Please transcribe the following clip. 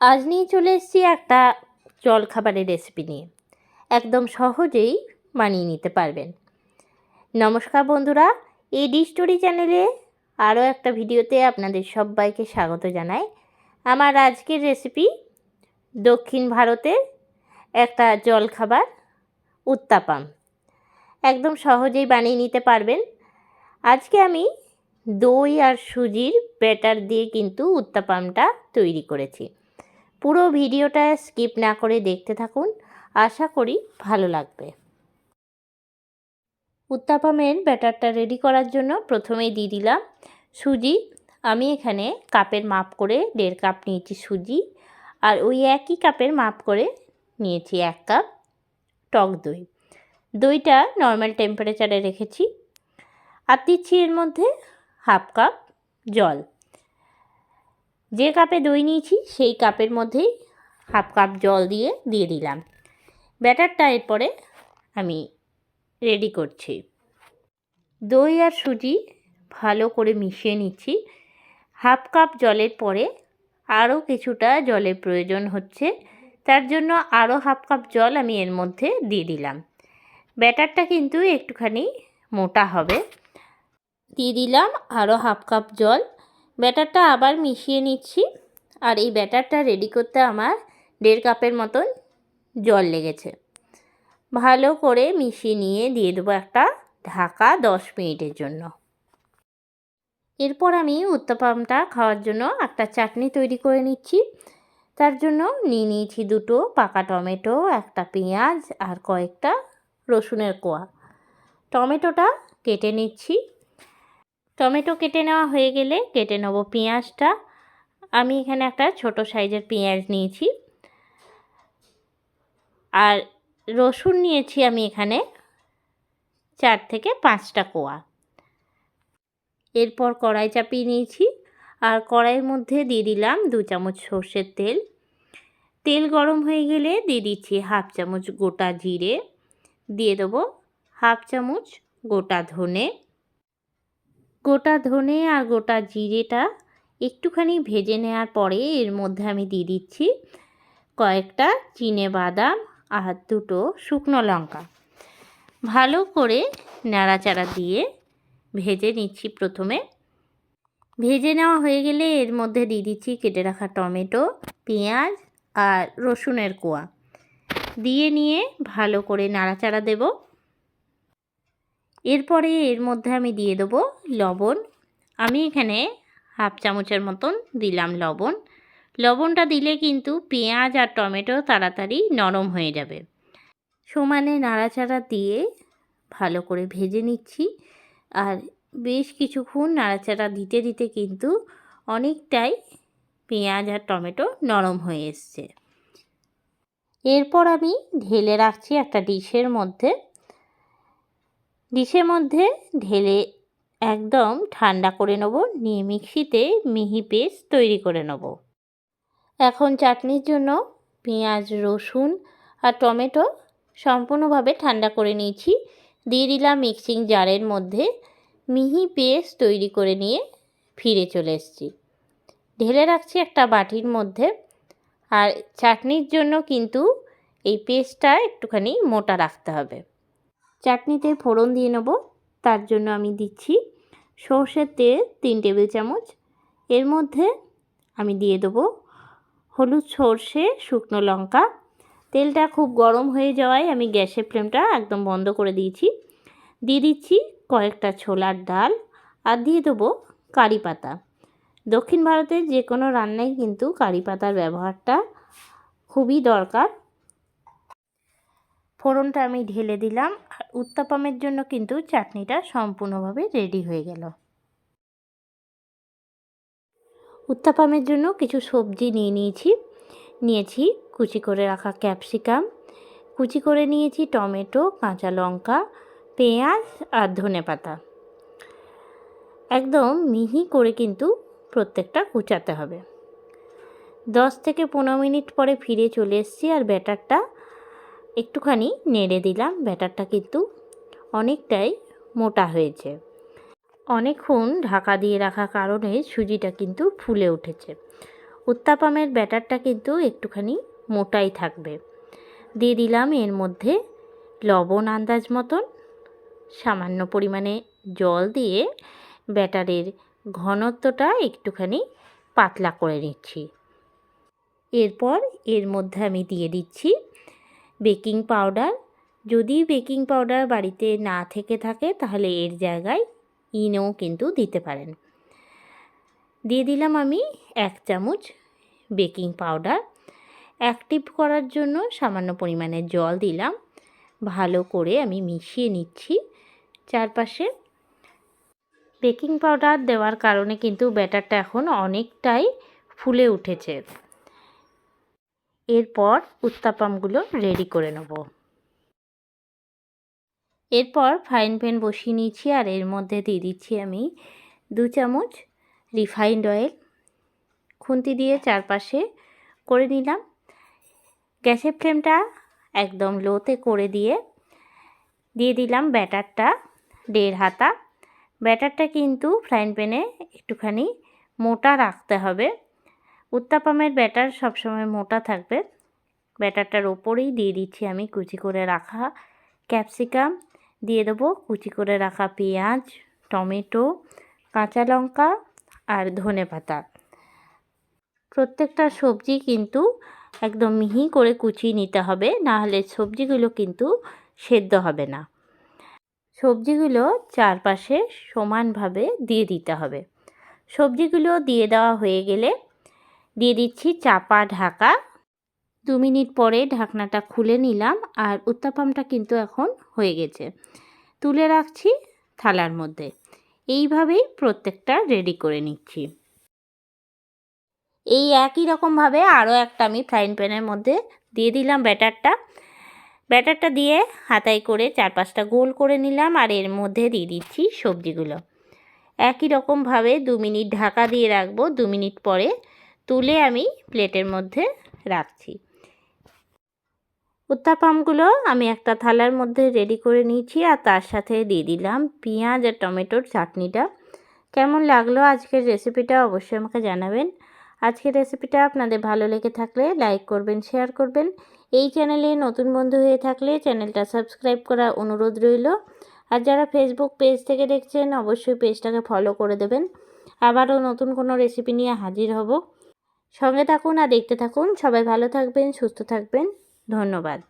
আজ নিয়ে চলে এসেছি একটা জলখাবারের রেসিপি নিয়ে। একদম সহজেই বানিয়ে নিতে পারবেন। নমস্কার বন্ধুরা, এই ডি স্টোরি চ্যানেলে আরও একটা ভিডিওতে আপনাদের সবাইকে স্বাগত জানাই। আমার আজকের রেসিপি দক্ষিণ ভারতের একটা জলখাবার উত্তাপাম। একদম সহজেই বানিয়ে নিতে পারবেন। আজকে আমি দই আর সুজির ব্যাটার দিয়ে কিন্তু উত্তাপামটা তৈরি করেছি। পুরো ভিডিওটা স্কিপ না করে দেখতে থাকুন। আশা করি ভালো লাগবে। উত্তাপামের ব্যাটারটা রেডি করার জন্য প্রথমেই দিয়ে দিলাম সুজি। আমি এখানে কাপের মাপ করে দেড় কাপ নিয়েছি সুজি আর ওই একই কাপের মাপ করে নিয়েছি এক কাপ টক দই। দইটা নর্মাল টেম্পারেচারে রেখেছি। আর দিচ্ছি এর মধ্যে হাফ কাপ জল। যে কাপে দই নিয়েছি, সেই কাপের মধ্যেই হাফ কাপ জল দিয়ে দিয়ে দিলাম। ব্যাটারটা এরপরে আমি রেডি করছি। দই আর সুজি ভালো করে মিশিয়ে নিচ্ছি। হাফ কাপ জলের পরে আরও কিছুটা জলের প্রয়োজন হচ্ছে। তার জন্য আরও হাফ কাপ জল আমি এর মধ্যে দিয়ে দিলাম। ব্যাটারটা কিন্তু একটুখানি মোটা হবে। দিয়ে দিলাম আরও হাফ কাপ জল। ব্যাটারটা আবার মিশিয়ে নিচ্ছি। আর এই ব্যাটারটা রেডি করতে আমার দেড় কাপের মতন জল লেগেছে। ভালো করে মিশিয়ে নিয়ে দিয়ে দেবো একটা ঢাকা দশ মিনিটের জন্য। এরপর আমি উত্তাপামটা খাওয়ার জন্য একটা চাটনি তৈরি করে নিচ্ছি। তার জন্য নিয়ে নিয়েছি দুটো পাকা টমেটো, একটা পেঁয়াজ আর কয়েকটা রসুনের কোয়া। টমেটোটা কেটে নিচ্ছি। টমেটো কেটে নেওয়া হয়ে গেলে কেটে নেব পেঁয়াজটা। আমি এখানে একটা ছোট সাইজের পেঁয়াজ নিয়েছি। আর রসুন নিয়েছি আমি এখানে চার থেকে পাঁচটা কোয়া। এরপর কড়াই চাপিয়ে নিয়েছি। আর কড়াইয়ের মধ্যে দিয়ে দিলাম দু চামচ সর্ষের তেল। তেল গরম হয়ে গেলে দিয়ে দিচ্ছি হাফ চামচ গোটা জিরে। দিয়ে দেবো হাফ চামচ গোটা ধনে। গোটা ধনে আর গোটা জিরেটা একটুখানি ভেজে নেওয়ার পরে এর মধ্যে আমি দিয়ে দিচ্ছি কয়েকটা চিনে বাদাম আর দুটো শুকনো লঙ্কা। ভালো করে নাড়াচাড়া দিয়ে ভেজে নিচ্ছি প্রথমে। ভেজে নেওয়া হয়ে গেলে এর মধ্যে দিয়ে দিচ্ছি কেটে রাখা টমেটো, পেঁয়াজ আর রসুনের কোয়া। দিয়ে নিয়ে ভালো করে নাড়াচাড়া দেব। এরপরে এর মধ্যে আমি দিয়ে দেবো লবণ। আমি এখানে হাফ চামচের মতন দিলাম লবণ। লবণটা দিলে কিন্তু পেঁয়াজ আর টমেটো তাড়াতাড়ি নরম হয়ে যাবে। সমানে নাড়াচাড়া দিয়ে ভালো করে ভেজে নিচ্ছি। আর বেশ কিছুক্ষণ নাড়াচাড়া দিতে দিতে কিন্তু অনেকটাই পেঁয়াজ আর টমেটো নরম হয়ে এসছে। এরপর আমি ঢেলে রাখছি একটা ডিশের মধ্যে ডিশের মধ্যে ঢেলে একদম ঠান্ডা করে নেব, নিয়ে মিক্সিতে মিহি পেস্ট তৈরি করে নেব। এখন চাটনির জন্য পেঁয়াজ, রসুন আর টমেটো সম্পূর্ণভাবে ঠান্ডা করে নিয়েছি। দিয়ে দিলাম মিক্সিং জারের মধ্যে মিহি পেস্ট তৈরি করে নিয়ে ফিরে চলে এসেছি। ঢেলে রাখছি একটা বাটির মধ্যে আর চাটনির জন্য কিন্তু এই পেস্টটা একটুখানি মোটা রাখতে হবে। চাটনিতে ফোড়ন দিয়ে নেব, তার জন্য আমি দিচ্ছি সর্ষের তেল তিন টেবিল চামচ। এর মধ্যে আমি দিয়ে দেবো হলুদ সর্ষে, শুকনো লঙ্কা। তেলটা খুব গরম হয়ে যাওয়ায় আমি গ্যাসের ফ্লেমটা একদম বন্ধ করে দিয়েছি। দিয়ে দিচ্ছি কয়েকটা ছোলার ডাল আর দিয়ে দেবো কারি পাতা। দক্ষিণ ভারতের যে কোনো রান্নায় কিন্তু কারি পাতার ব্যবহারটা খুবই দরকার। ফোড়নটা আমি ঢেলে দিলাম আর উত্তাপামের জন্য কিন্তু চাটনিটা সম্পূর্ণভাবে রেডি হয়ে গেল। উত্তাপামের জন্য কিছু সবজি নিয়ে নিয়েছি। নিয়েছি কুচি করে রাখা ক্যাপসিকাম, কুচি করে নিয়েছি টমেটো, কাঁচা লঙ্কা, পেঁয়াজ আর ধনে পাতা। একদম মিহি করে কিন্তু প্রত্যেকটা কুচাতে হবে। দশ থেকে পনেরো মিনিট পরে ফিরে চলে এসেছি আর ব্যাটারটা একটুখানি নেড়ে দিলাম, ব্যাটারটা কিন্তু অনেকটাই মোটা হয়েছে। অনেকক্ষণ ঢাকা দিয়ে রাখার কারণে সুজিটা কিন্তু ফুলে উঠেছে। উত্তাপামের ব্যাটারটা কিন্তু একটুখানি মোটাই থাকবে। দিয়ে দিলাম এর মধ্যে লবণ আন্দাজ মতন, সামান্য পরিমাণে জল দিয়ে ব্যাটারের ঘনত্বটা একটুখানি পাতলা করে নিচ্ছি। এরপর এর মধ্যে আমি দিয়ে দিচ্ছি বেকিং পাউডার। যদি বেকিং পাউডার বাড়িতে না থেকে থাকে, তাহলে এর জায়গায় ইনোও কিন্তু দিতে পারেন। দিয়ে দিলাম আমি এক চামচ বেকিং পাউডার। অ্যাক্টিভ করার জন্য সামান্য পরিমাণে জল দিলাম। ভালো করে আমি মিশিয়ে নিচ্ছি চারপাশে। বেকিং পাউডার দেওয়ার কারণে কিন্তু ব্যাটারটা এখন অনেকটাই ফুলে উঠেছে। এরপর উত্তাপামগুলো রেডি করে নেব। এরপর ফ্রাইং প্যান বসিয়ে নিয়েছি আর এর মধ্যে দিয়ে দিচ্ছি আমি দু চামচ রিফাইন্ড অয়েল খুন্তি দিয়ে চারপাশে করে নিলাম। গ্যাসের ফ্লেমটা একদম লোতে করে দিয়ে দিয়ে দিলাম ব্যাটারটা দেড় হাতা। ব্যাটারটা কিন্তু ফ্রাইং প্যানে একটুখানি মোটা রাখতে হবে। উত্তাপামের ব্যাটার সবসময় মোটা থাকবে। ব্যাটারটার ওপরেই দিয়ে দিচ্ছি আমি কুচি করে রাখা ক্যাপসিকাম। দিয়ে দেবো কুচি করে রাখা পেঁয়াজ, টমেটো, কাঁচা লঙ্কা আর ধনে পাতা। প্রত্যেকটা সবজি কিন্তু একদম মিহি করে কুচিয়ে নিতে হবে, না হলে সবজিগুলো কিন্তু সেদ্ধ হবে না। সবজিগুলো চারপাশে সমানভাবে দিয়ে দিতে হবে। সবজিগুলো দিয়ে দেওয়া হয়ে গেলে দিয়ে দিচ্ছি চাপা ঢাকা। দু মিনিট পরে ঢাকনাটা খুলে নিলাম আর উত্তাপামটা কিন্তু এখন হয়ে গেছে। তুলে রাখছি থালার মধ্যে। এইভাবেই প্রত্যেকটা রেডি করে নিচ্ছি। এই একই রকমভাবে আরও একটা আমি ফ্রাইং প্যানের মধ্যে দিয়ে দিলাম ব্যাটারটা। ব্যাটারটা দিয়ে হাতায় করে চার পাঁচটা গোল করে নিলাম আর এর মধ্যে দিয়ে দিচ্ছি সবজিগুলো। একই রকমভাবে দু মিনিট ঢাকা দিয়ে রাখব। দু মিনিট পরে তুলে আমি প্লেটের মধ্যে রাখছি। উত্তাপামগুলো আমি একটা থালার মধ্যে রেডি করে নিয়েছি আর তার সাথে দিয়ে দিলাম পেঁয়াজ আর টমেটোর চাটনিটা। কেমন লাগল আজকের রেসিপিটা অবশ্যই আমাকে জানাবেন। আজকের রেসিপিটা আপনাদের ভালো লেগে থাকলে লাইক করবেন শেয়ার করবেন। এই চ্যানেলে নতুন বন্ধু হয়ে থাকলে চ্যানেলটা সাবস্ক্রাইব করার অনুরোধ রইল। আর যারা ফেসবুক পেজ থেকে দেখছেন, অবশ্যই পেজটাকে ফলো করে দেবেন। আবারও নতুন কোনো রেসিপি নিয়ে হাজির হব। সঙ্গে থাকুন আর দেখতে থাকুন। সবাই ভালো থাকবেন সুস্থ থাকবেন। ধন্যবাদ।